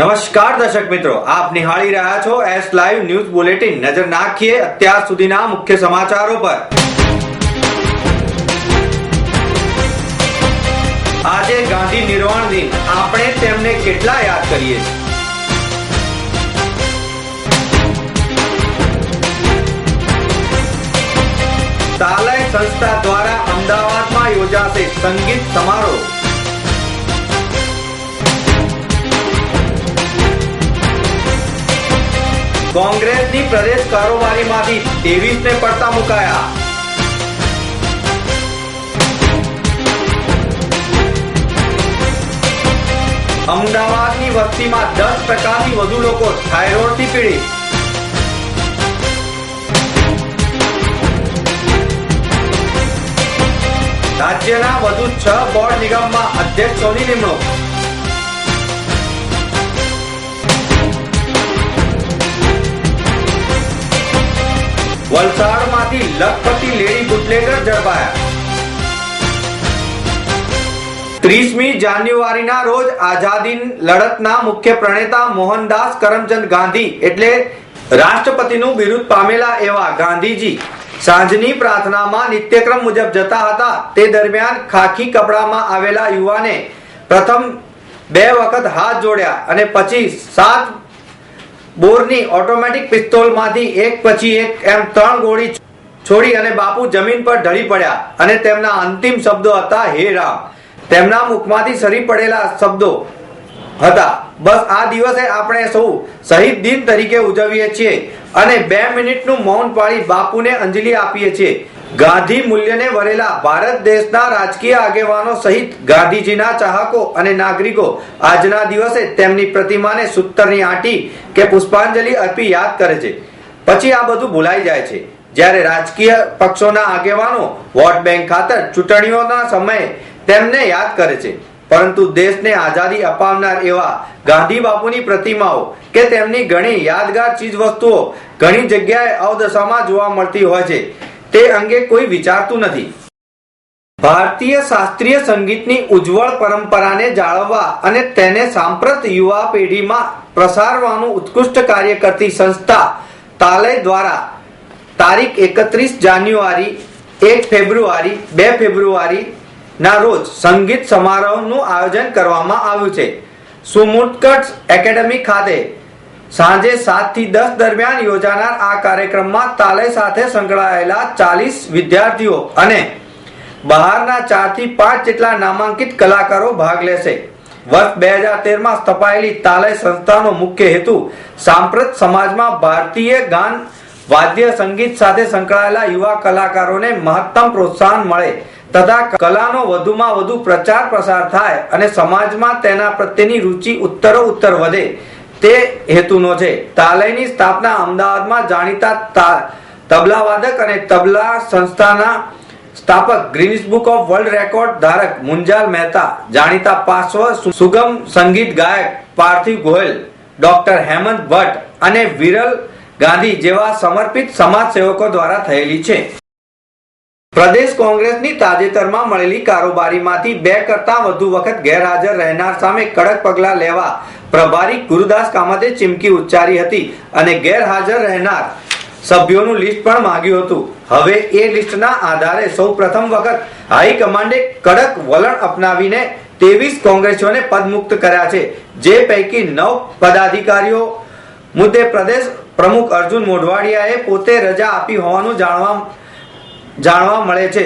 નમસ્કાર દર્શક મિત્રો, આપ નિહાળી રહ્યા છો એસ લાઈવ ન્યૂઝ બુલેટિન નજર નાખીએ અત્યાર સુધીના મુખ્ય સમાચારો પર. આજે ગાંધી નિર્વાણ દિન. આપણે તેમને કેટલા યાદ કરીએ તાલય સંસ્થા દ્વારા અમદાવાદમાં યોજાશે સંગીત સમારોહ. કોંગ્રેસની પ્રદેશ કારોબારીમાંથી ને પડતા મુકાયા. અમદાવાદની વસ્તીમાં દસ ટકાથી વધુ લોકો થાઇરોઇડથી પીડિત. રાજ્યના વધુ છ બોર્ડ નિગમમાં અધ્યક્ષોની નિમણૂક. વલસાડમાંથી લખપતિ લેડી બુટલેગર ઝડપાયા. ત્રીસમી જાન્યુઆરીના રોજ આઝાદી લડતના મુખ્ય પ્રણેતા મોહનદાસ કરમચંદ ગાંધી એટલે રાષ્ટ્રપતિનું બિરુદ પામેલા એવા ગાંધીજી સાંજની પ્રાર્થનામાં નિત્યક્રમ મુજબ જતા હતા. તે દરમિયાન ખાખી કપડામાં આવેલા યુવાને પ્રથમ બે વખત હાથ જોડ્યા અને પછી સાત બોરની ઓટોમેટિક પિસ્તોલમાંથી એક પછી એક એમ ત્રણ ગોળી છોડી અને બાપુ જમીન પર ઢળી પડ્યા અને તેમના અંતિમ શબ્દો હતા, હે રામ. તેમના મુખમાંથી સરી પડેલા શબ્દો હતા. બસ આ દિવસે આપણે સૌ શહીદ દિન તરીકે ઉજવીએ છીએ અને બે મિનિટનું મૌન પાળી બાપુને અંજલિ આપીએ છીએ. ગાંધી મૂલ્યને વરેલા ભારત દેશના રાજકીય આગેવાનો સહિત ગાંધીજીના ચાહકો અને નાગરિકો આજના દિવસે તેમની પ્રતિમાને સૂતરની આંટી કે પુષ્પાંજલિ અર્પી યાદ કરે છે. પછી આ બધું ભૂલાઈ જાય છે. જ્યારે રાજકીય પક્ષોના આગેવાનો વોટ બેંક ખાતર ચૂંટણીઓના સમયે તેમને યાદ કરે છે. પરંતુ દેશને આઝાદી અપાવનાર એવા ગાંધી બાપુની પ્રતિમાઓ કે તેમની ઘણી યાદગાર ચીજ વસ્તુઓ ઘણી જગ્યાએ અવદશામાં જોવા મળતી હોય છે. તે અંગે કોઈ વિચારતું નથી. ભારતીય શાસ્ત્રીય સંગીતની ઉજ્જવળ પરંપરાને જાળવવા અને તેને સાંપ્રત યુવા પેઢીમાં પ્રસારવાનું ઉત્કૃષ્ટ કાર્ય કરતી સંસ્થા તાલય દ્વારા તારીખ એકત્રીસ જાન્યુઆરી, એક ફેબ્રુઆરી, બે ફેબ્રુઆરી ના રોજ સંગીત સમારોહનું આયોજન કરવામાં આવ્યું છે. સુમુટકટ એકેડમી ખાતે સાંજે સાતથી દસ દરમિયાન યોજાનાર આ કાર્યક્રમમાં તાલય સાથે સંકળાયેલા ચાલીસ વિદ્યાર્થીઓ અને બહારના ચારથી પાંચ જેટલા નામાંકિત કલાકારો ભાગ લેશે. વર્ષ બે હજાર તેરમાં સ્થપાયેલી તાલય સંસ્થાનો મુખ્ય હેતુ સાંપ્રત સમાજમાં ભારતીય ગાન, વાદ્ય સંગીત સાથે સંકળાયેલા યુવા કલાકારોને મહત્તમ પ્રોત્સાહન મળે તથા કલાનો વધુમાં વધુ પ્રચાર પ્રસાર થાય અને સમાજમાં તેના પ્રત્યેની રુચિ ઉત્તરો ઉત્તર વધે. તે હેતુનો છે. તાલયની સ્થાપના અમદાવાદમાં જાણીતા તબલાવાદક અને તબલા સંસ્થાના સ્થાપક Guinness book of world record ધારક મુંજાલ મહેતા, જાણીતા પાર્શ્વ સુગમ સંગીત ગાયક પાર્થિવ ગોયલ, ડોક્ટર હેમંત ભટ્ટ અને વિરલ ગાંધી જેવા સમર્પિત સમાજ સેવકો દ્વારા થયેલી છે. પ્રદેશ કોંગ્રેસની તાજેતરમાં મળેલી કારોબારીમાંથી બે કરતા વધુ વખત ગેરહાજર રહેનાર સામે કડક પગલાં લેવા પ્રભારી ગુરુદાસ કામતે ચીમકી ઉચ્ચારી હતી અને ગેરહાજર રહેનાર સભ્યોનું લિસ્ટ પણ માંગ્યું હતું. હવે એ લિસ્ટના આધારે સૌ પ્રથમ વખત હાઈકમાન્ડે કડક વલણ અપનાવીને ત્રેવીસ કોંગ્રેસીઓને પદમુક્ત કર્યા છે. જે પૈકી નવ પદાધિકારીઓ મુદ્દે પ્રદેશ પ્રમુખ અર્જુન મોઢવાડિયાએ પોતે રજા આપી હોવાનું જાણવા જાણવા મળે છે.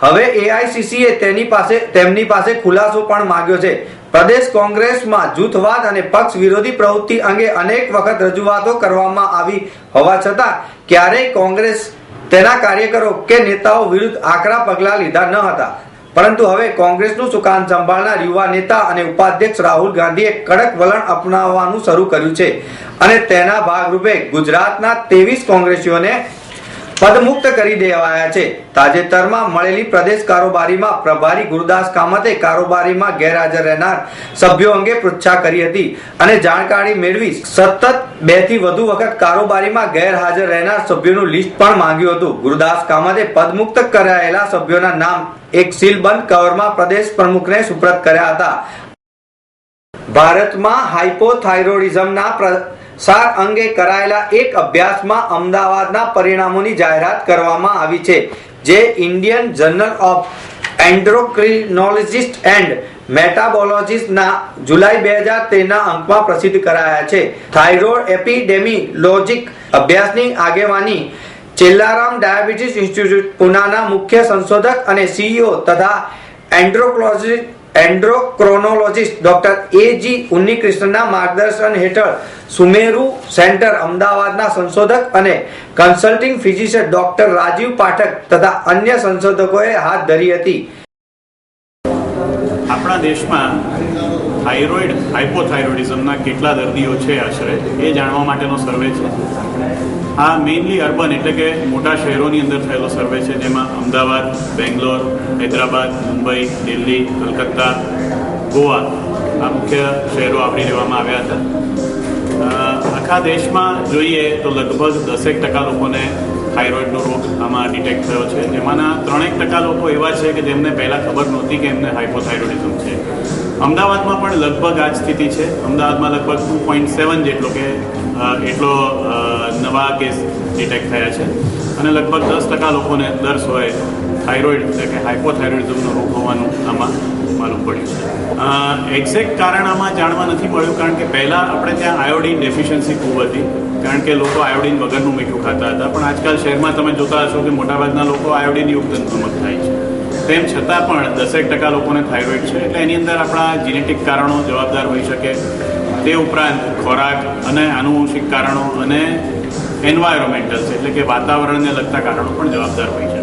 હવે એઆઈસીસીએ તેની પાસે તેમની પાસે ખુલાસો પણ માંગ્યો છે. પ્રદેશ કોંગ્રેસમાં જૂથવાદ અને પક્ષ વિરોધી પ્રવૃત્તિ અંગે અનેક વખત રજૂઆતો કરવામાં આવી હોવા છતાં ક્યારેય કોંગ્રેસ તેના કાર્યકરો કે નેતાઓ વિરુદ્ધ આકરા પગલાં લીધા ન હતા. પરંતુ હવે કોંગ્રેસનું સુકાન સંભાળનાર યુવા નેતા અને ઉપાધ્યક્ષ રાહુલ ગાંધીએ કડક વલણ અપનાવવાનું શરૂ કર્યું છે. અને તેના ભાગરૂપે ગુજરાતના ત્રેવીસ કોંગ્રેસીઓને પદમુક્ત કરી દેવાયા છે. તાજેતરમાં મળેલી પ્રદેશ કારોબારીમાં પ્રભારી ગુરુદાસ કામતે કારોબારીમાં ગેરહાજર રહેનાર સભ્યો અંગે પૃચ્છા કરી હતી અને જાણકારી મેળવી સતત બેથી વધુ વખત કારોબારીમાં ગેરહાજર રહેનાર સભ્યોનું લિસ્ટ પણ માંગ્યું હતું. ગુરુદાસ કામતે પદમુક્ત કરાયેલા સભ્યોના નામ એક સીલબંધ કવરમાં પ્રદેશ પ્રમુખને સુપ્રત કર્યા હતા. ભારતમાં હાઇપોથાઇરોઇડિઝમના પ્રસાર અંગે કરાયેલા એક અભ્યાસમાં અમદાવાદના પરિણામોની જાહેરાત કરવામાં આવી છે, જે Indian journal of endocrinologist and મેટાબોલોજીસ્ટના જુલાઈ બે હજાર તેરના અંકમાં પ્રસિદ્ધ કરાયા છે. થાઇરોઇડ એપિડેમિલોજિક અભ્યાસની આગેવાની ચેલ્લારામ ડાયાબિટીસ ઇન્સ્ટિટ્યૂટ, પુનાના મુખ્ય સંશોધક અને સીઈઓ તથા એન્ડ્રોક્રોલોજી એન્ડ્રોક્રોનોલોજીસ્ટ ડોક્ટર એ જી ઉન્નીકૃષ્ણના માર્ગદર્શન હેઠળ સુમેરુ સેન્ટર અમદાવાદના સંશોધક અને consulting physician doctor Rajiv Pathak તથા અન્ય સંશોધકોએ હાથ ધરી હતી. આપણા દેશમાં થાઇરોઇડ હાઇપોથાઇરોઇડિઝમના કેટલા દર્દીઓ છે આશરે, એ જાણવા માટેનો સર્વે છે. આ મેઇનલી અર્બન એટલે કે મોટા શહેરોની અંદર થયેલો સર્વે છે, જેમાં અમદાવાદ, બેંગ્લોર, હૈદરાબાદ, મુંબઈ, દિલ્હી, કલકત્તા, ગોવા આ મુખ્ય શહેરો આવરી લેવામાં આવ્યા હતા. આખા દેશમાં જોઈએ તો લગભગ દસેક ટકા લોકોને થાઇરોઇડનો રોગ આમાં ડિટેક્ટ થયો છે. જેમાંના ત્રણેક ટકા લોકો એવા છે કે જેમને પહેલાં ખબર નહોતી કે એમને હાઇપોથાઇરોઇડિઝમ છે. અમદાવાદમાં પણ લગભગ આ જ સ્થિતિ છે. અમદાવાદમાં લગભગ ટુ પોઈન્ટ સેવન જેટલો કે એટલો નવા કેસ ડિટેક્ટ થયા છે. અને લગભગ દસ ટકા લોકોને દર સોએ થાઇરોઇડ એટલે કે હાઇપોથાઇરોઇડિઝમનો રોગ હોવાનું આમાં માલુમ પડ્યું એક્ઝેક્ટ કારણ આમાં જાણવા નથી મળ્યું કારણ કે પહેલાં આપણે ત્યાં આયોડિન ડેફિશિયન્સી ખૂબ હતી. કારણ કે લોકો આયોડિન વગરનું મીઠું ખાતા હતા. પણ આજકાલ શહેરમાં તમે જોતા હશો કે મોટાભાગના લોકો આયોડિનયુક્ત નમક ખાય છે. તેમ છતાં પણ દસેક ટકા લોકોને થાઇરોઇડ છે. એટલે એની અંદર આપણા જીનેટિક કારણો જવાબદાર હોઈ શકે. તે ઉપરાંત ખોરાક અને આનુવંશિક કારણો અને એન્વાયરોમેન્ટલ છે, એટલે કે વાતાવરણને લગતા કારણો પણ જવાબદાર હોય છે.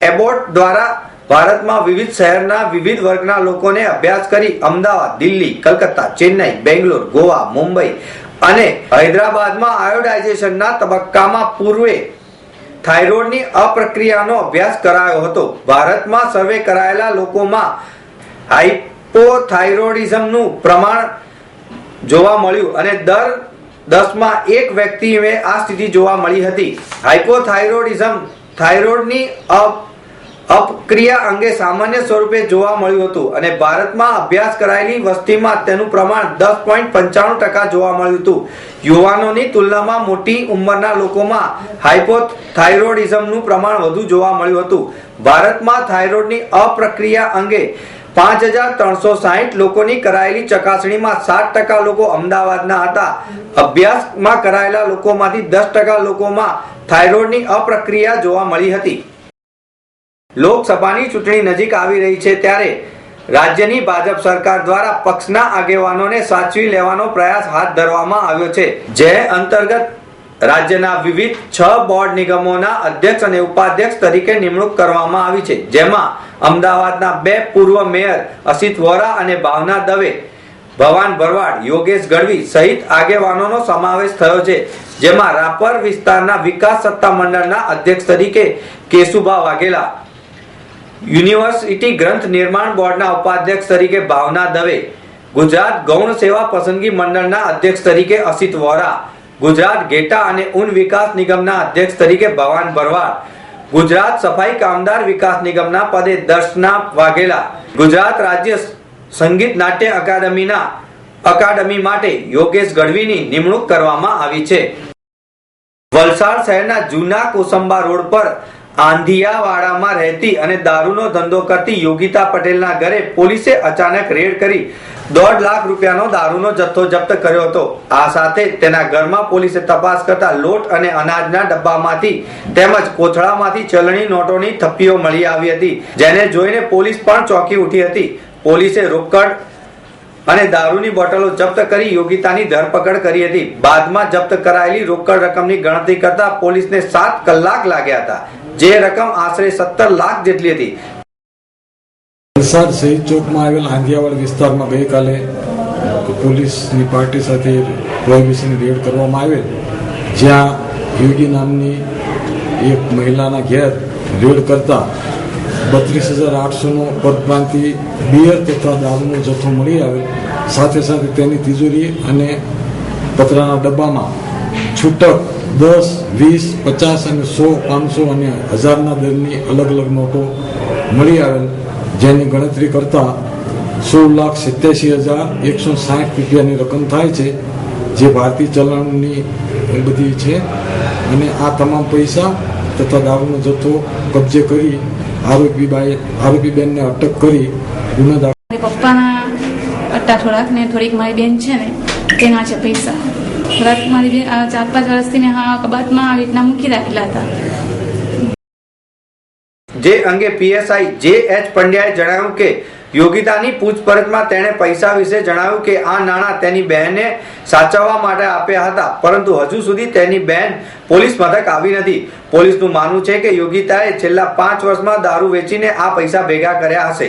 એબોટ દ્વારા ભારતમાં વિવિધ શહેરના વિવિધ વર્ગના લોકોને અભ્યાસ કરી અમદાવાદ, દિલ્હી, કલકત્તા, ચેન્નઈ, બેંગ્લોર, ગોવા, મુંબઈ અને હૈદરાબાદમાં આયોડાઇઝેશનના તબક્કામાં પૂર્વે થાઇરોઇડની અપ્રક્રિયાનો અભ્યાસ કરાયો હતો. ભારતમાં સર્વે કરાયેલા લોકોમાં હાઇપોથાઇરોઇડિઝમનું પ્રમાણ જોવા મળ્યું અને દર દસમાં એક વ્યક્તિએ આ સ્થિતિ જોવા મળી હતી. હાઇપોથાઇરોઇડિઝમ થાઇરોઇડની અપ, અપક્રિયા અંગે સામાન્ય સ્વરૂપે જોવા મળ્યું હતું અને ભારતમાં અભ્યાસ કરાયેલી વસ્તીમાં તેનું પ્રમાણ દસ પોઈન્ટ પંચાણું ટકા જોવા મળ્યું હતું. યુવાનોની તુલનામાં મોટી ઉંમરના લોકોમાં હાઇપોથાઇરોઇડિઝમનું પ્રમાણ વધુ જોવા મળ્યું હતું. ભારતમાં થાઇરોઇડની અપ્રક્રિયા અંગે પાંચ હજાર ત્રણસો સાહીઠ લોકોની કરાયેલી ચકાસણીમાં સાત ટકા લોકો અમદાવાદના હતા. અભ્યાસમાં કરાયેલા લોકોમાંથી દસ ટકા લોકોમાં થાઇરોઇડની અપ્રક્રિયા જોવા મળી હતી. લોકસભાની ચૂંટણી નજીક આવી રહી છે ત્યારે રાજ્યની ભાજપ સરકાર દ્વારા પક્ષના આગેવાનોને સાચવી લેવાનો પ્રયાસ હાથ ધરવામાં આવ્યો છે. જે અંતર્ગત રાજ્યના વિવિધ છ બોર્ડ નિગમોના અધ્યક્ષ અને ઉપાધ્યક્ષ તરીકે નિમણૂક કરવામાં આવી છે, જેમાં અમદાવાદના બે પૂર્વ મેયર અસિત વોરા અને ભાવના દવે, ભવાન ભરવાડ, યોગેશ ગઢવી સહિત આગેવાનોનો સમાવેશ થયો છે, જેમાં રાપર વિસ્તારના વિકાસ સત્તા મંડળના અધ્યક્ષ તરીકે કેશુભા વાઘેલા, યુનિવર્સિટી ગ્રંથ નિર્માણ બોર્ડના ઉપાધ્યક્ષ તરીકે ભાવના દવે, ગુજરાત ગૌણ સેવા પસંદગી મંડળના અધ્યક્ષ તરીકે અસિત વોરા ગુજરાત ઘેટા અને ઉન વિકાસ નિગમના અધ્યક્ષ તરીકે ભવાન ભરવાડ ગુજરાત સફાઈ કામદાર વિકાસ નિગમના પદે દર્શના વાઘેલા. ગુજરાત રાજ્ય સંગીત નાટ્ય અકાદમીના અકાદમી માટે યોગેશ ગઢવીની નિમણૂક કરવામાં આવી છે. વલસાડ શહેરના જૂના કોસંબા રોડ પર આંધિયાવાડામાં રહેતી અને દારૂનો ધંધો કરતી યોગિતા પટેલના ઘરે પોલીસે અચાનક રેડ કરી દોઢ લાખ રૂપિયાનો દારૂનો જથ્થો જપ્ત કર્યો હતો. આ સાથે તેના ઘરમાં પોલીસે તપાસ કરતા લોટ અને અનાજના ડબ્બામાંથી તેમજ કોથળામાંથી ચલણી નોટોની થપ્પીઓ મળી આવી હતી, જેને જોઈને પોલીસ પણ ચોંકી ઉઠી હતી. પોલીસે રોકડ અને દારૂની બોટલો જપ્ત કરી યોગિતાની ધરપકડ કરી હતી. બાદમાં જપ્ત કરાયેલી રોકડ રકમની ગણતરી કરતા પોલીસને સાત કલાક લાગ્યા હતા. જે રકમ આશરે સત્તર લાખ જેટલી હતી. વલસાડ શહીદ ચોકમાં આવેલ આંધિયાવાડ વિસ્તારમાં ગઈકાલે પોલીસની પાર્ટી સાથે પ્રોહિબિશન રેડ કરવામાં આવેલ, જ્યાં યોગી નામની એક મહિલાના ઘેર રેડ કરતા બત્રીસ હજાર આઠસોનો પરપ્રાંતિ બિયર તથા દારૂનો જથ્થો મળી આવે સાથે સાથે તેની તિજોરી અને પતરાના ડબ્બામાં છૂટક દસ, વીસ, પચાસ અને સો, પાંચસો અને હજારના દરની અલગ અલગ નોટો મળી આવેલ, જેની ગણતરી કરતા સોળ લાખ સિત્યાસી હજાર એકસો સાઠ રૂપિયાની રકમ થાય છે, જે ભારતીય ચલણની એ બધી છે. અને આ તમામ પૈસા તથા દારૂનો જથ્થો કબજે કરી આરોપી બાઈ આરોપી બેનને અટક કરી ગુનો દાખલ પપ્પાના અટ્ટા થોડાક ને થોડીક મારી બેન છે ને, તેના છે પૈસા. થોડાક ચાર પાંચ વર્ષથી કબાટમાં આવી રીતના મૂકી રાખેલા હતા. જે અંગે પીએસઆઈ જે એચ પંડ્યાએ જણાવ્યું કે યોગિતાની પૂછપરછમાં તેણે પૈસા વિશે જણાવ્યું કે આ નાણાં તેની બહેને સાચવવા માટે આપ્યા હતા, પરંતુ હજુ સુધી તેની બહેન પોલીસ મથક આવી નથી. પોલીસનું માનવું છે કે યોગિતાએ છેલ્લા પાંચ વર્ષમાં દારૂ વેચીને આ પૈસા ભેગા કર્યા હશે.